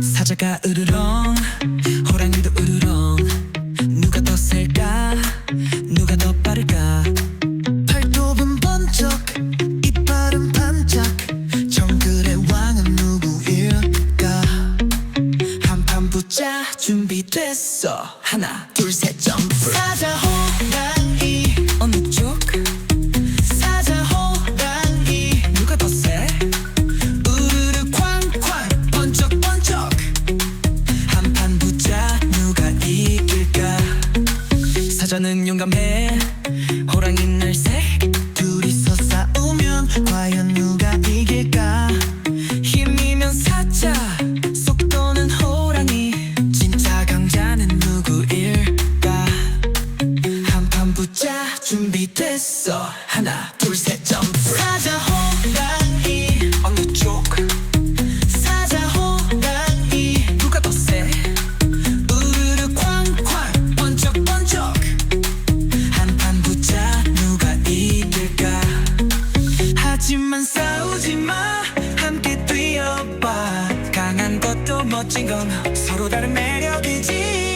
사자가 으르렁 자 준비됐어. 하나 둘 셋 점프. 사자 호랑이. 어느 쪽? 사자 호랑이. 누가 더 세? 우르르 쾅쾅. 번쩍 번쩍. 한판 붙자 누가 이길까? 사자는 용감해. 호랑이는 날색 준비됐어. 하나 둘 셋 점프. 사자 호랑이. 어느 쪽? 사자 호랑이. 누가 더 세? 우르르 쾅쾅. 번쩍 번쩍. 한판 붙자 누가 이길까? 하지만 싸우지 마. 함께 뛰어봐. 강한 것도 멋진 건 서로 다른 매력이지